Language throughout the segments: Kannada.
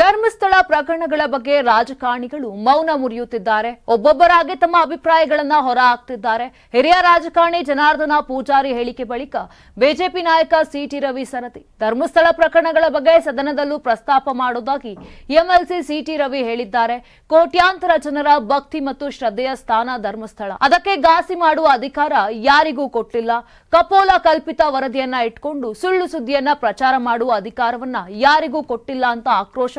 ಧರ್ಮಸ್ಥಳ ಪ್ರಕರಣಗಳ ಬಗ್ಗೆ ರಾಜಕಾರಣಿಗಳು ಮೌನ ಮುರಿಯುತ್ತಿದ್ದಾರೆ. ಒಬ್ಬೊಬ್ಬರಾಗಿ ತಮ್ಮ ಅಭಿಪ್ರಾಯಗಳನ್ನ ಹೊರ ಹಾಕ್ತಿದ್ದಾರೆ ಹಿರಿಯ ರಾಜಕಾರಣಿ ಜನಾರ್ದನ ಪೂಜಾರಿ ಹೇಳಿಕೆ ಬಳಿಕ ಬಿಜೆಪಿ ನಾಯಕ ಸಿಟಿ ರವಿ ಸರತಿ ಧರ್ಮಸ್ಥಳ ಪ್ರಕರಣಗಳ ಬಗ್ಗೆ ಸದನದಲ್ಲೂ ಪ್ರಸ್ತಾಪ ಮಾಡುವುದಾಗಿ ಎಂಎಲ್ಸಿ ಸಿಟಿ ರವಿ ಹೇಳಿದ್ದಾರೆ. ಕೋಟ್ಯಾಂತರ ಜನರ ಭಕ್ತಿ ಮತ್ತು ಶ್ರದ್ಧೆಯ ಸ್ಥಾನ ಧರ್ಮಸ್ಥಳ. ಅದಕ್ಕೆ ಘಾಸಿ ಮಾಡುವ ಅಧಿಕಾರ ಯಾರಿಗೂ ಕೊಟ್ಟಿಲ್ಲ. ಕಪೋಲ ಕಲ್ಪಿತ ವರದಿಯನ್ನ ಇಟ್ಕೊಂಡು ಸುಳ್ಳು ಸುದ್ದಿಯನ್ನ ಪ್ರಚಾರ ಮಾಡುವ ಅಧಿಕಾರವನ್ನ ಯಾರಿಗೂ ಕೊಟ್ಟಿಲ್ಲ ಅಂತ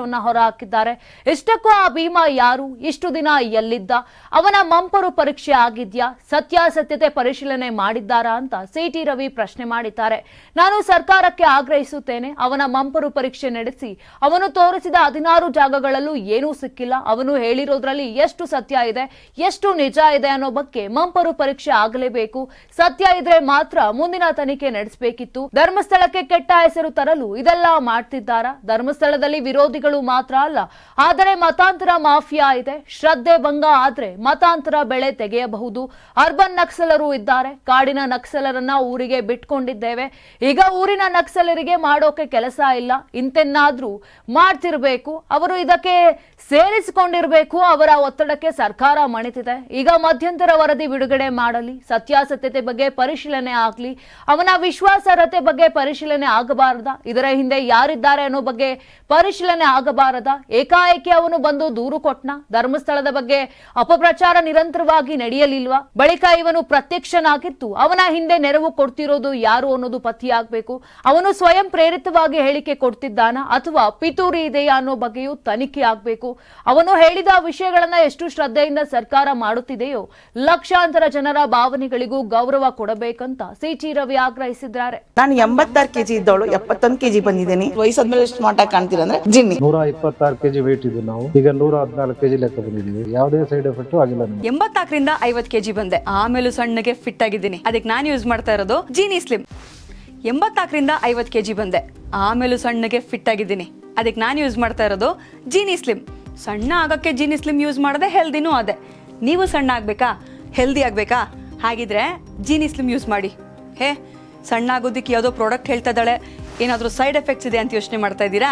ಆಕ್ರೋಶವನ್ನ ಹೊರಹಾಕಿದ್ದಾರೆ. ಇಷ್ಟಕ್ಕೂ ಆ ಭೀಮಾ ಯಾರು? ಇಷ್ಟು ದಿನ ಎಲ್ಲಿದ್ದ? ಅವನ ಮಂಪರು ಪರೀಕ್ಷೆ ಆಗಿದ್ಯಾ? ಸತ್ಯಾಸತ್ಯತೆ ಪರಿಶೀಲನೆ ಮಾಡಿದ್ದಾರಾ ಅಂತ ಸಿಟಿ ರವಿ ಪ್ರಶ್ನೆ ಮಾಡಿದ್ದಾರೆ. ನಾನು ಸರ್ಕಾರಕ್ಕೆ ಆಗ್ರಹಿಸುತ್ತೇನೆ. ಅವನ ಮಂಪರು ಪರೀಕ್ಷೆ ನಡೆಸಿ. ಅವನು ತೋರಿಸಿದ ಹದಿನಾರು ಜಾಗಗಳಲ್ಲೂ ಏನೂ ಸಿಕ್ಕಿಲ್ಲ. ಅವನು ಹೇಳಿರೋದ್ರಲ್ಲಿ ಎಷ್ಟು ಸತ್ಯ ಇದೆ, ಎಷ್ಟು ನಿಜ ಇದೆ ಅನ್ನೋ ಬಗ್ಗೆ ಮಂಪರು ಪರೀಕ್ಷೆ ಆಗಲೇಬೇಕು. ಸತ್ಯ ಇದ್ರೆ ಮಾತ್ರ ಮುಂದಿನ ತನಿಖೆ ನಡೆಸಬೇಕಿತ್ತು. ಧರ್ಮಸ್ಥಳಕ್ಕೆ ಕೆಟ್ಟ ಹೆಸರು ತರಲು ಇದೆಲ್ಲ ಮಾಡ್ತಿದ್ದಾರಾ? ಧರ್ಮಸ್ಥಳದಲ್ಲಿ ವಿರೋಧಿಗಳು ಮಾತ್ರ ಅಲ್ಲ. ಆದರೆ ಮತಾಂತರ ಮಾಫಿಯಾ ಇದೆ. ಶ್ರದ್ಧೆ ಭಂಗ ಆದ್ರೆ ಮತಾಂತರ ಬೆಳೆ ತೆಗೆಯಬಹುದು. ಅರ್ಬನ್ ನಕ್ಸಲರು ಇದ್ದಾರೆ. ಕಾಡಿನ ನಕ್ಸಲರನ್ನ ಊರಿಗೆ ಬಿಟ್ಕೊಂಡಿದ್ದೇವೆ. ಈಗ ಊರಿನ ನಕ್ಸಲರಿಗೆ ಮಾಡೋಕೆ ಕೆಲಸ ಇಲ್ಲ. ಇಂತೆನ್ನಾದ್ರೂ ಮಾಡ್ತಿರ್ಬೇಕು. ಅವರು ಇದಕ್ಕೆ ಸೇರಿಸಿಕೊಂಡಿರ್ಬೇಕು. ಅವರ ಒತ್ತಡಕ್ಕೆ ಸರ್ಕಾರ ಮಣಿತಿದೆ. ಈಗ ಮಧ್ಯಂತರ ವರದಿ ಬಿಡುಗಡೆ ಮಾಡಲಿ. ಸತ್ಯಾಸತ್ಯತೆ ಬಗ್ಗೆ ಪರಿಶೀಲನೆ ಆಗ್ಲಿ. ಅವನ ವಿಶ್ವಾಸಾರ್ಹತೆ ಬಗ್ಗೆ ಪರಿಶೀಲನೆ ಆಗಬಾರದ. ಇದರ ಹಿಂದೆ ಯಾರಿದ್ದಾರೆ ಅನ್ನೋ ಬಗ್ಗೆ ಪರಿಶೀಲನೆ ಆಗಬಾರದ ಏಕಾಏಕಿ ಅವನು ಬಂದು ದೂರು ಕೊಟ್ನ? ಧರ್ಮಸ್ಥಳದ ಬಗ್ಗೆ ಅಪಪ್ರಚಾರ ನಿರಂತರವಾಗಿ ನಡೆಯಲಿಲ್ವಾ? ಬಳಿಕ ಇವನು ಪ್ರತ್ಯಕ್ಷನಾಗಿತ್ತು. ಅವನ ಹಿಂದೆ ನೆರವು ಕೊಡ್ತಿರೋದು ಯಾರು ಅನ್ನೋದು ಪತಿಯಾಗಬೇಕು. ಅವನು ಸ್ವಯಂ ಪ್ರೇರಿತವಾಗಿ ಹೇಳಿಕೆ ಕೊಡ್ತಿದ್ದಾನ ಅಥವಾ ಪಿತೂರಿ ಇದೆಯಾ ಅನ್ನೋ ಬಗ್ಗೆಯೂ ತನಿಖೆ ಆಗಬೇಕು. ಅವನು ಹೇಳಿದ ವಿಷಯಗಳನ್ನ ಎಷ್ಟು ಶ್ರದ್ಧೆಯಿಂದ ಸರ್ಕಾರ ಮಾಡುತ್ತಿದೆಯೋ, ಲಕ್ಷಾಂತರ ಜನರ ಭಾವನೆಗಳಿಗೂ ಗೌರವ ಕೊಡಬೇಕಂತ ಸಿಟಿ ರವಿ ಆಗ್ರಹಿಸಿದ್ದಾರೆ. ನಾನು ಎಂಬತ್ತಾರು ಕೆಜಿ ಇದ್ದವಳು, ಎಪ್ಪತ್ತೊಂದು ಕೆಜಿ ಬಂದಿದ್ದೀನಿ. ವಯಸ್ಸಾದ್ಮೇಲೆ ಸ್ಮಾರ್ಟ್ ಆಗಿ ಕಾಣ್ತೀರ ಅಂದ್ರೆ ಜಿನ್ನಿ. ನೂರ ಇಪ್ಪತ್ತಾರು ಕೆಜಿ ವೇಟ್ ಇದ್ದು ನಾವು. ಈಗ ನೂರ ಹದಿನಾಲ್ಕು ಕೆಜಿ ಲೆಕ್ಕ ಬಂದಿದ್ದೀವಿ. ಯಾವುದೇ ಸೈಡ್ ಎಫೆಕ್ಟ್ ಆಗಿಲ್ಲ ಎಂಬತ್ತಾಕರಿಂದ ಎಂಬತ್ನಾಲ್ಕರಿಂದ ಐವತ್ ಕೆಜಿ ಬಂದೆ. ಆಮೇಲೂ ಸಣ್ಣಗೆ ಫಿಟ್ ಆಗಿದ್ದೀನಿ. ಅದಕ್ಕೆ ನಾನು ಯೂಸ್ ಮಾಡ್ತಾ ಇರೋದು ಜೀನಿ ಸ್ಲಿಮ್ ಎಂಬತ್ನಾಲ್ಕರಿಂದ ಐವತ್ ಕೆಜಿ ಬಂದೆ. ಆಮೇಲೂ ಸಣ್ಣಗೆ ಫಿಟ್ ಆಗಿದ್ದೀನಿ. ಅದಕ್ಕೆ ನಾನು ಯೂಸ್ ಮಾಡ್ತಾ ಇರೋದು ಜೀನಿ ಸ್ಲಿಮ್ ಸಣ್ಣ ಆಗೋಕ್ಕೆ ಜೀನಿ ಸ್ಲಿಮ್ ಯೂಸ್ ಮಾಡದೆ ಹೆಲ್ದಿನೂ ಅದೇ. ನೀವು ಸಣ್ಣ ಆಗಬೇಕಾ? ಹೆಲ್ದಿ ಆಗಬೇಕಾ? ಹಾಗಿದ್ರೆ ಜೀನಿ ಸ್ಲಿಮ್ ಯೂಸ್ ಮಾಡಿ. ಹೇ, ಸಣ್ಣ ಆಗೋದಕ್ಕೆ ಯಾವುದೋ ಪ್ರಾಡಕ್ಟ್ ಹೇಳ್ತಾ ಇದ್ದಾಳೆ. ಏನಾದರೂ ಸೈಡ್ ಎಫೆಕ್ಟ್ಸ್ ಇದೆ ಅಂತ ಯೋಚನೆ ಮಾಡ್ತಾ ಇದ್ದೀರಾ?